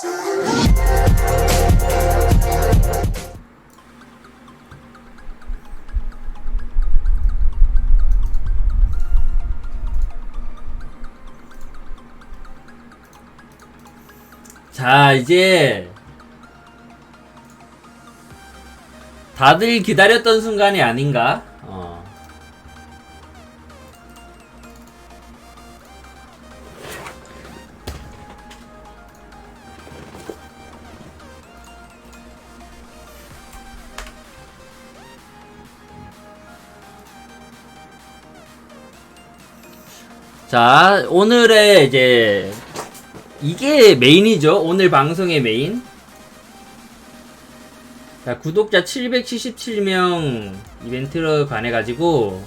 자, 이제 다들 기다렸던 순간이 아닌가? 자, 오늘의 이제 이게 메인이죠. 오늘 방송의 메인. 자, 구독자 777명 이벤트로 관해 가지고,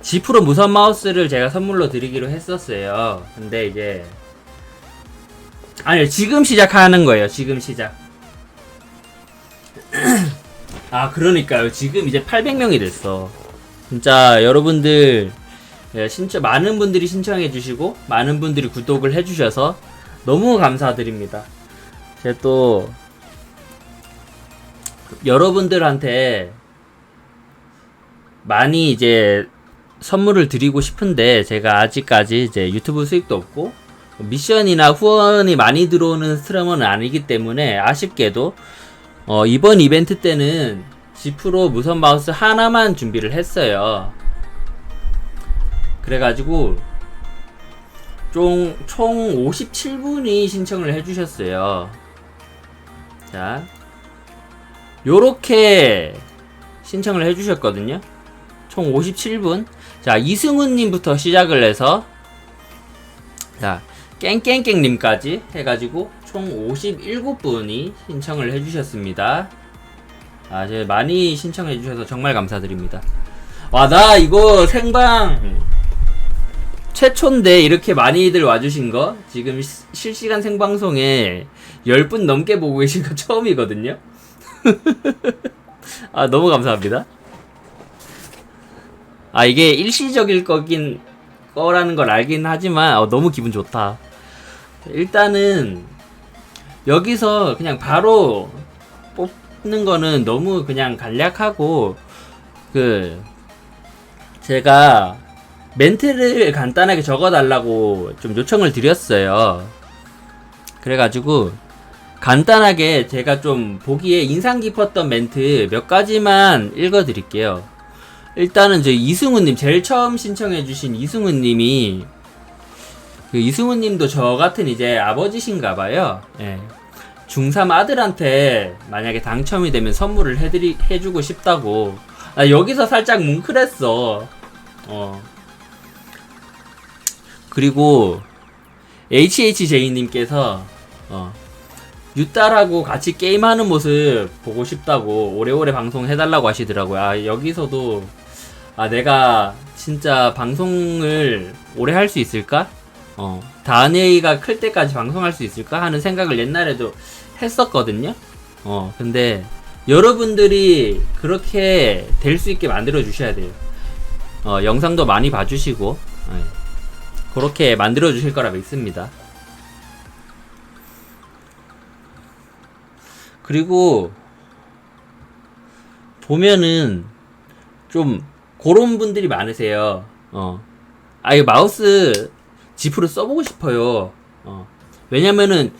지프로 무선 마우스를 제가 선물로 드리기로 했었어요. 근데 이제, 아니요, 지금 시작하는 거예요. 지금 시작. 아, 그러니까요. 지금 이제 800명이 됐어. 진짜 여러분들, 예, 신청, 많은 분들이 신청해 주시고, 많은 분들이 구독을 해 주셔서 너무 감사드립니다. 제가 또, 여러분들한테 많이 이제 선물을 드리고 싶은데, 제가 아직까지 이제 유튜브 수익도 없고, 미션이나 후원이 많이 들어오는 스트리머는 아니기 때문에, 아쉽게도, 어, 이번 이벤트 때는 지프로 무선 마우스 하나만 준비를 했어요. 그래가지고 총, 총 57분이 신청을 해주셨어요. 자, 요렇게 신청을 해주셨거든요. 총 57분. 자, 이승훈님부터 시작을 해서, 자, 깽깽깽님까지 해가지고 총 57분이 신청을 해주셨습니다. 아, 제 많이 신청해주셔서 정말 감사드립니다. 와, 나 이거 생방 최초인데 이렇게 많이들 와주신 거 지금 시- 실시간 생방송에 10분 넘게 보고 계신 거 처음이거든요. 아 너무 감사합니다. 아 이게 일시적일 거긴 거라는 걸 알긴 하지만 어, 너무 기분 좋다. 일단은 여기서 그냥 바로 뽑는 거는 너무 그냥 간략하고 그 제가 멘트를 간단하게 적어달라고 좀 요청을 드렸어요. 그래가지고 간단하게 제가 좀 보기에 인상 깊었던 멘트 몇 가지만 읽어드릴게요. 일단은 저 이승우님 제일 처음 신청해주신 이승우님이 그 이승우님도 저 같은 이제 아버지신가봐요. 예. 중3 아들한테 만약에 당첨이 되면 선물을 해드리 해주고 싶다고. 아, 여기서 살짝 뭉클했어. 어. 그리고 HHJ님께서 어, 유딸하고 같이 게임하는 모습 보고 싶다고 오래오래 방송 해달라고 하시더라고요. 아, 여기서도 아 내가 진짜 방송을 오래 할 수 있을까? 어, 다은이가 클 때까지 방송할 수 있을까 하는 생각을 옛날에도 했었거든요. 어, 근데 여러분들이 그렇게 될 수 있게 만들어 주셔야 돼요. 어, 영상도 많이 봐주시고 예. 그렇게 만들어 주실 거라 믿습니다. 그리고 보면은 좀 그런 분들이 많으세요. 어. 아, 이 마우스 지프로 써보고 싶어요. 어. 왜냐면은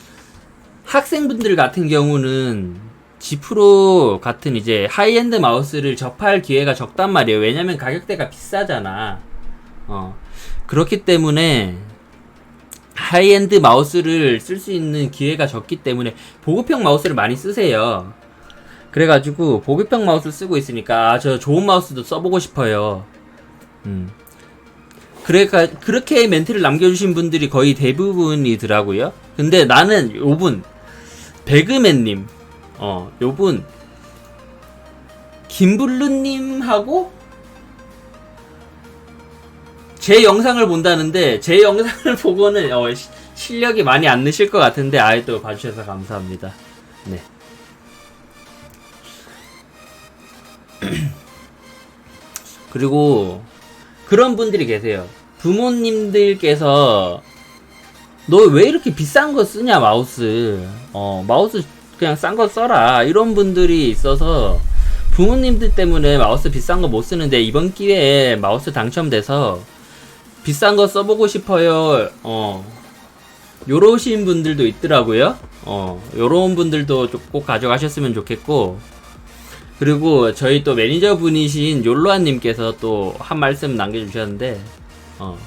학생분들 같은 경우는 지프로 같은 이제 하이엔드 마우스를 접할 기회가 적단 말이에요. 왜냐면 가격대가 비싸잖아. 어. 그렇기 때문에 하이엔드 마우스를 쓸 수 있는 기회가 적기 때문에 보급형 마우스를 많이 쓰세요. 그래가지고 보급형 마우스 쓰고 있으니까 아, 저 좋은 마우스도 써보고 싶어요. 음. 그래가 그렇게 멘트를 남겨주신 분들이 거의 대부분이더라고요. 근데 나는 요분 배그맨님, 어 요분 김블루님하고 제 영상을 본다는데 제 영상을 보고는 어, 시- 실력이 많이 안 느실 것 같은데 아예 또 봐주셔서 감사합니다. 네. 그리고 그런 분들이 계세요. 부모님들께서 너 왜 이렇게 비싼 거 쓰냐 마우스 어 마우스 그냥 싼 거 써라 이런 분들이 있어서 부모님들 때문에 마우스 비싼 거 못 쓰는데 이번 기회에 마우스 당첨돼서 비싼 거 써보고 싶어요. 어. 요러신 분들도 있더라고요. 어. 요런 분들도 좀꼭 가져가셨으면 좋겠고. 그리고 저희 또 매니저 분이신 욜로아님께서 또 한 말씀 남겨주셨는데 어.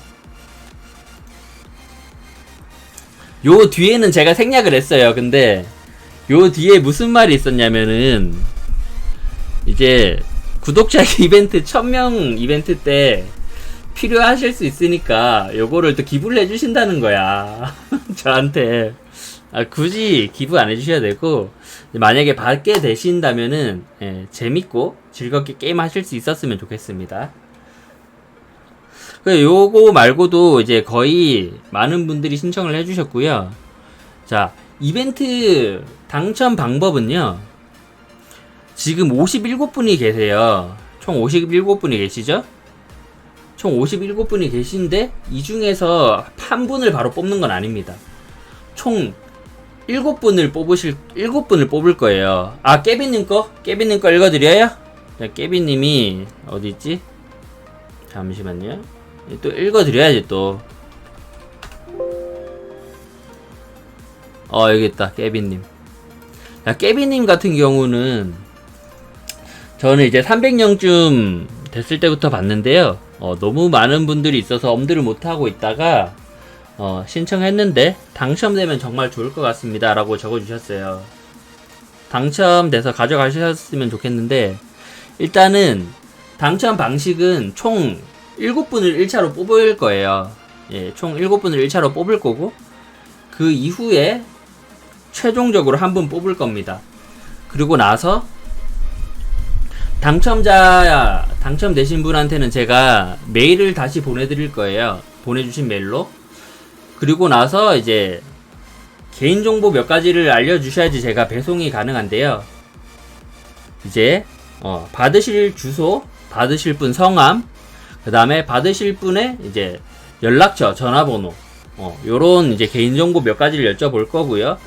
요 뒤에는 제가 생략을 했어요. 근데 요 뒤에 무슨 말이 있었냐면은 이제 구독자 이벤트 1000명 이벤트 때 필요하실 수 있으니까 요거를 또 기부를 해주신다는 거야. 저한테. 아, 굳이 기부 안 해주셔야 되고, 만약에 받게 되신다면은, 예, 재밌고 즐겁게 게임 하실 수 있었으면 좋겠습니다. 그 요거 말고도 이제 거의 많은 분들이 신청을 해주셨고요. 자, 이벤트 당첨 방법은요. 지금 57분이 계세요. 총 57분이 계시죠? 총 57분이 계신데 이 중에서 한 분을 바로 뽑는 건 아닙니다. 총 7분을 뽑으실 7분을 뽑을 거예요. 아, 깨비 님 거? 깨비 님 거 읽어 드려요? 자, 깨비 님이 어디 있지? 잠시만요. 또 읽어 드려야지 또. 어, 여기 있다. 깨비 님. 자, 깨비 님 같은 경우는 저는 이제 300명쯤 됐을 때부터 봤는데요. 어, 너무 많은 분들이 있어서 엄두를 못하고 있다가 어, 신청했는데 당첨되면 정말 좋을 것 같습니다. 라고 적어주셨어요. 당첨돼서 가져가셨으면 좋겠는데 일단은 당첨 방식은 총 7분을 1차로 뽑을 거예요. 예, 총 7분을 1차로 뽑을 거고 그 이후에 최종적으로 한 분 뽑을 겁니다. 그리고 나서 당첨자 당첨되신 분한테는 제가 메일을 다시 보내드릴 거예요. 보내주신 메일로. 그리고 나서 이제 개인정보 몇 가지를 알려주셔야지 제가 배송이 가능한데요. 이제 어, 받으실 주소, 받으실 분 성함, 그 다음에 받으실 분의 이제 연락처, 전화번호, 어, 요런 이제 개인정보 몇 가지를 여쭤볼 거고요.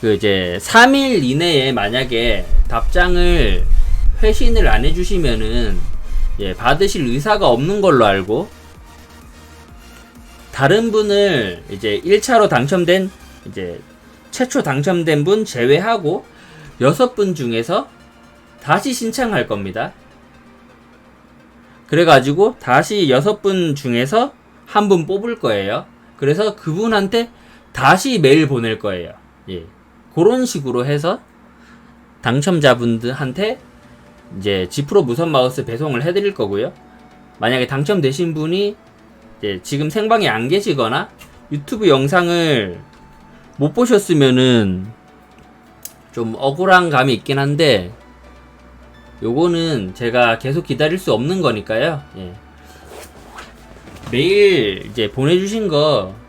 그 이제 3일 이내에 만약에 답장을 회신을 안 해주시면은 예, 받으실 의사가 없는 걸로 알고 다른 분을 이제 1차로 당첨된 이제 최초 당첨된 분 제외하고 여섯 분 중에서 다시 신청할 겁니다. 그래가지고 다시 여섯 분 중에서 한 분 뽑을 거예요. 그래서 그분한테 다시 메일 보낼 거예요. 예. 그런 식으로 해서 당첨자분들한테 이제 지프로 무선 마우스 배송을 해드릴 거고요. 만약에 당첨되신 분이 이제 지금 생방에 안 계시거나 유튜브 영상을 못 보셨으면은 좀 억울한 감이 있긴 한데 요거는 제가 계속 기다릴 수 없는 거니까요. 예. 매일 이제 보내주신 거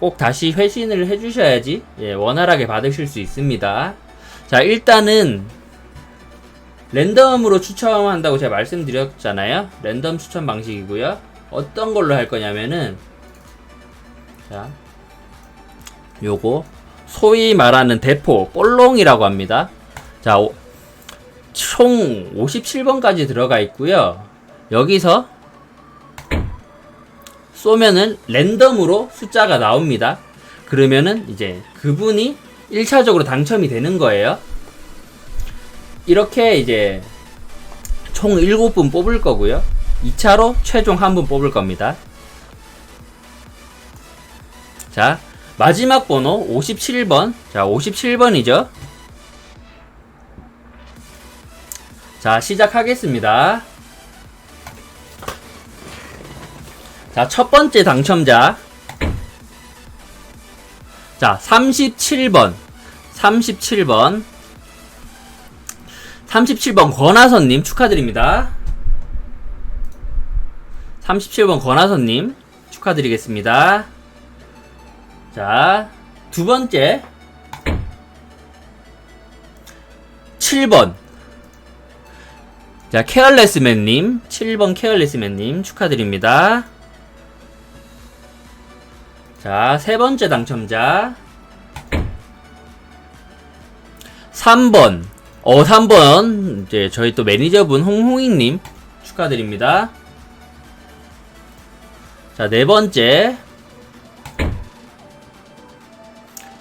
꼭 다시 회신을 해주셔야지 예, 원활하게 받으실 수 있습니다. 자 일단은 랜덤으로 추첨한다고 제가 말씀드렸잖아요. 랜덤 추첨 방식이고요. 어떤 걸로 할 거냐면은 자 요거 소위 말하는 대포 볼롱이라고 합니다. 자, 오, 총 57번까지 들어가 있고요. 여기서 쏘면은 랜덤으로 숫자가 나옵니다. 그러면은 이제 그분이 1차적으로 당첨이 되는 거예요. 이렇게 이제 총 7분 뽑을 거고요. 2차로 최종 한 분 뽑을 겁니다. 자, 마지막 번호 57번. 자, 57번이죠. 자, 시작하겠습니다. 자, 첫 번째 당첨자. 자, 37번. 37번. 37번 권하선님 축하드립니다. 37번 권하선님 축하드리겠습니다. 자, 두 번째. 7번. 자, 케어레스맨님. 7번 케어레스맨님 축하드립니다. 자, 세 번째 당첨자. 3번. 어, 3번. 이제 저희 또 매니저분 홍홍익님 축하드립니다. 자, 네 번째.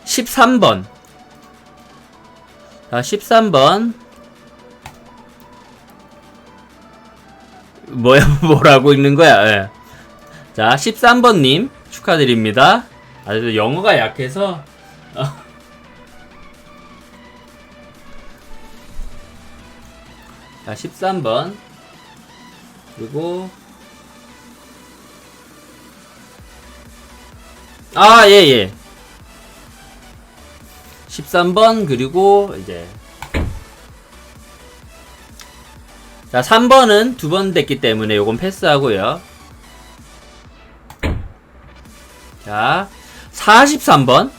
13번. 자, 13번. 뭐야, 뭐라고 읽는 거야? 예. 자, 13번님 축하드립니다. 아주 영어가 약해서. 자, 13번. 그리고. 아, 예, 예. 13번, 그리고 이제. 자, 3번은 두 번 됐기 때문에 요건 패스하고요. 자, 43번.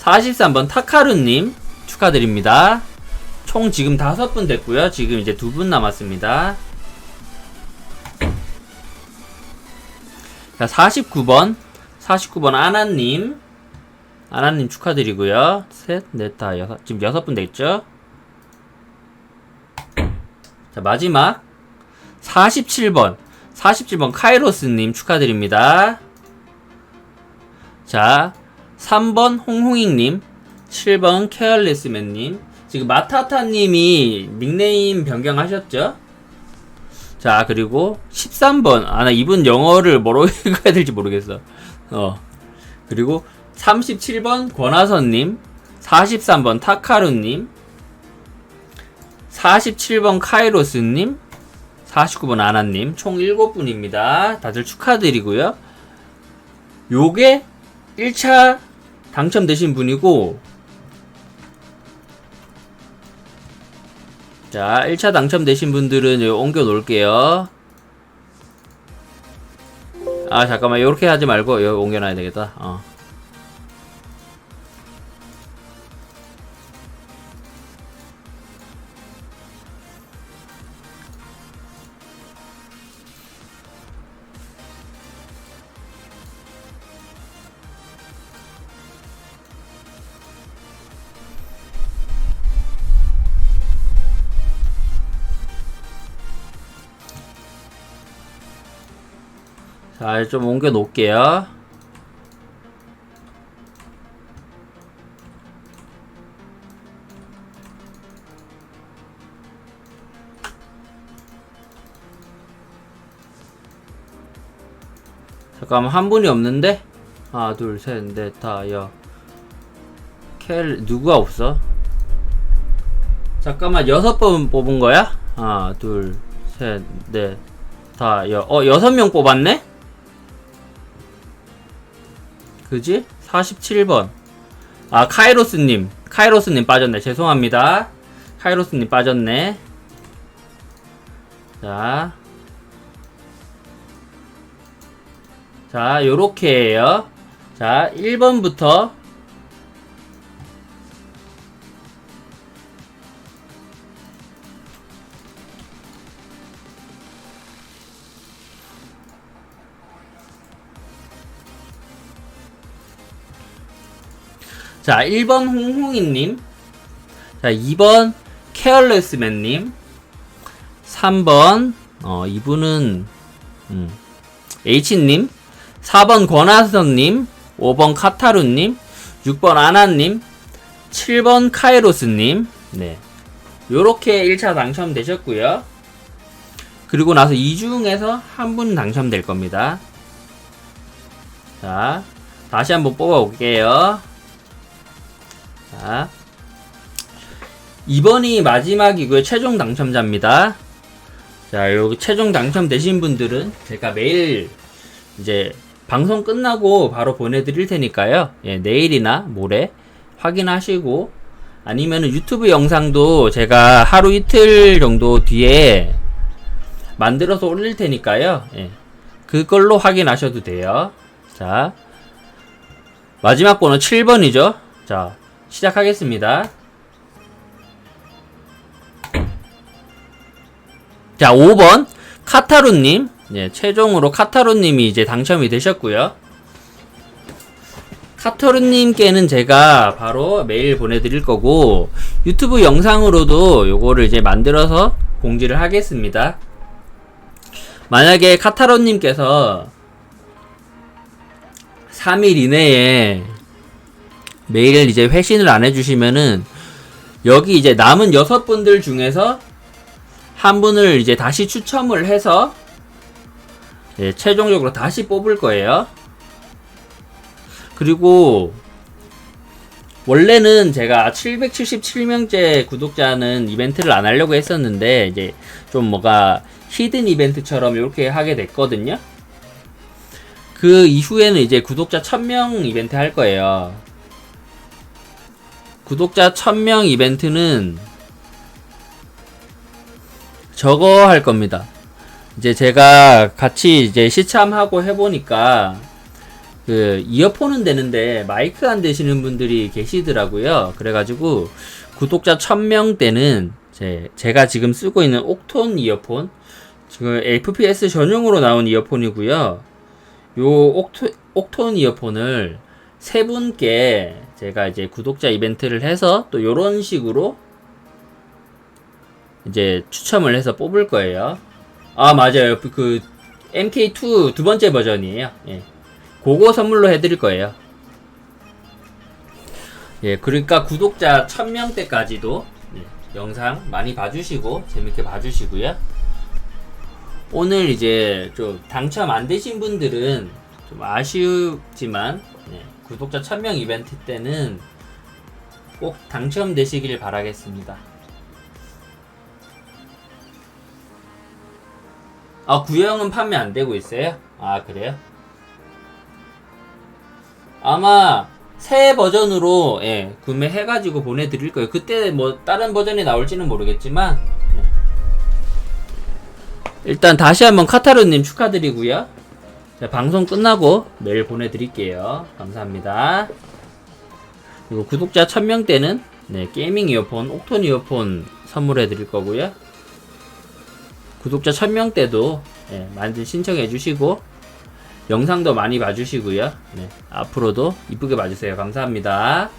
43번 타카루님 축하드립니다. 총 지금 다섯 분 됐고요. 지금 이제 두 분 남았습니다. 자, 49번. 49번 아나님. 아나님 축하드리고요. 셋, 넷, 다, 여섯. 지금 여섯 분 됐죠? 자, 마지막. 47번. 47번 카이로스님 축하드립니다. 자, 3번 홍홍익님, 7번 케어레스맨님, 지금 마타타님이 닉네임 변경하셨죠? 자, 그리고 13번, 아, 나 이분 영어를 뭐로 읽어야 될지 모르겠어. 어. 그리고 37번 권하선님, 43번 타카루님, 47번 카이로스님, 49번 아나님, 총 7분입니다. 다들 축하드리고요. 요게 1차 당첨되신 분이고 자 1차 당첨되신 분들은 옮겨 놓을게요. 아 잠깐만. 요렇게 하지 말고 여기 옮겨 놔야 되겠다. 어. 자, 좀 옮겨 놓을게요. 잠깐만, 한 분이 없는데? 하나, 둘, 셋, 넷, 다, 여. 켈, 누가 없어? 잠깐만, 여섯 번 뽑은 거야? 하나, 둘, 셋, 넷, 다, 여. 어, 여섯 명 뽑았네? 그지? 47번. 아, 카이로스님. 카이로스님 빠졌네. 죄송합니다. 카이로스님 빠졌네. 자. 자, 요렇게 해요. 자, 1번부터. 자, 1번 홍홍이님. 자, 2번 케어레스맨님. 3번, 어, 이분은, 음, H님. 4번 권하선님. 5번 카타루님. 6번 아나님. 7번 카이로스님. 네. 요렇게 1차 당첨되셨고요 그리고 나서 이 중에서 한 분 당첨될 겁니다. 자, 다시 한번 뽑아 볼게요. 자, 2번이 마지막이고요. 최종 당첨자입니다. 자, 여기 최종 당첨되신 분들은 제가 매일 이제 방송 끝나고 바로 보내드릴 테니까요. 예, 내일이나 모레 확인하시고 아니면 유튜브 영상도 제가 하루 이틀 정도 뒤에 만들어서 올릴 테니까요. 예, 그걸로 확인하셔도 돼요. 자, 마지막 번호 7번이죠. 자, 시작하겠습니다. 자, 5번 카타루님. 예, 최종으로 카타루님이 이제 당첨이 되셨고요. 카터르님께는 제가 바로 메일 보내드릴 거고 유튜브 영상으로도 요거를 이제 만들어서 공지를 하겠습니다. 만약에 카타로님께서 3일 이내에 메일 이제 회신을 안 해주시면은 여기 이제 남은 여섯 분들 중에서 한 분을 이제 다시 추첨을 해서 예, 최종적으로 다시 뽑을 거예요. 그리고 원래는 제가 777명째 구독자는 이벤트를 안 하려고 했었는데 이제 좀 뭐가 히든 이벤트처럼 이렇게 하게 됐거든요. 그 이후에는 이제 구독자 1000명 이벤트 할 거예요. 구독자 1000명 이벤트는 저거 할 겁니다. 이제 제가 같이 이제 시참하고 해보니까 그 이어폰은 되는데 마이크 안 되시는 분들이 계시더라고요. 그래가지고 구독자 1000명 때는 제, 제가 지금 쓰고 있는 옥톤 이어폰 지금 FPS 전용으로 나온 이어폰이고요. 요 옥토, 옥톤 이어폰을 세 분께 제가 이제 구독자 이벤트를 해서 또 요런 식으로 이제 추첨을 해서 뽑을 거예요. 아, 맞아요. 그- 그 MK2 두 번째 버전이에요. 예. 그거 선물로 해드릴 거예요. 예, 그러니까 구독자 1000명대까지도 예, 영상 많이 봐주시고 재밌게 봐주시고요. 오늘 이제 좀 당첨 안 되신 분들은 좀 아쉽지만 예, 구독자 1000명 이벤트 때는 꼭 당첨되시길 바라겠습니다. 아, 구형은 판매 안 되고 있어요? 아, 그래요? 아마 새 버전으로 예, 구매해가지고 보내드릴 거예요. 그때 뭐 다른 버전이 나올지는 모르겠지만 네. 일단 다시 한번 카타르님 축하드리고요. 자, 방송 끝나고 메일 보내드릴게요. 감사합니다. 그리고 구독자 1000명 때는 네, 게이밍 이어폰, 옥톤 이어폰 선물해 드릴 거고요. 구독자 1000명 때도 예, 많이 신청해 주시고 영상도 많이 봐주시고요. 네, 앞으로도 이쁘게 봐주세요. 감사합니다.